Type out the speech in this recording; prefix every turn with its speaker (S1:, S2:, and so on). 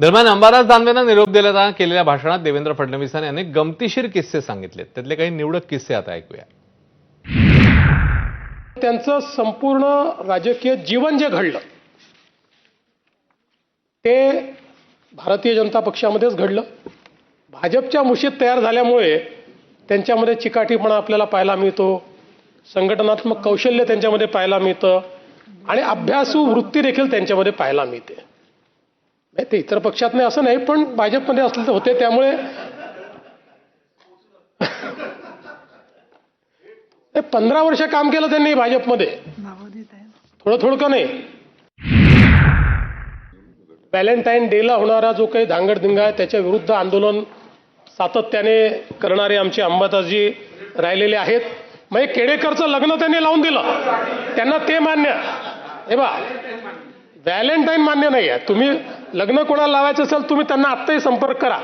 S1: दरम्यान अंबादास दानवेंना निरोप दिल्याचा केलेल्या भाषणात देवेंद्र फडणवीसांनी अनेक गमतीशीर किस्से सांगितले त्यातले काही निवडक किस्से आता ऐकूया.
S2: त्यांचं संपूर्ण राजकीय जीवन जे घडलं ते भारतीय जनता पक्षामध्येच घडलं. भाजपच्या मुशीत तयार झाल्यामुळे त्यांच्यामध्ये चिकाटीपणा आपल्याला पाहायला मिळतो संघटनात्मक कौशल्य त्यांच्यामध्ये पाहायला मिळतं आणि अभ्यासू वृत्ती देखील त्यांच्यामध्ये पाहायला मिळते. ते इतर पक्षात नाही असं नाही पण भाजपमध्ये असले तर होते त्यामुळे. ते पंधरा वर्ष काम केलं त्यांनी भाजपमध्ये. थोडं थोडं का नाही? व्हॅलेंटाईन डेला होणारा जो काही धांगडधिंगा आहे त्याच्या विरुद्ध आंदोलन सातत्याने करणारे आमचे अंबादासजी राहिलेले आहेत. म्हणजे केडेकरचं लग्न त्यांनी लावून दिलं. त्यांना ते मान्य. हे बा व्हॅलेंटाईन मान्य नाही आहे. तुम्ही लग्न कोणाला लावायचं असेल तुम्ही त्यांना आत्ताही संपर्क करा.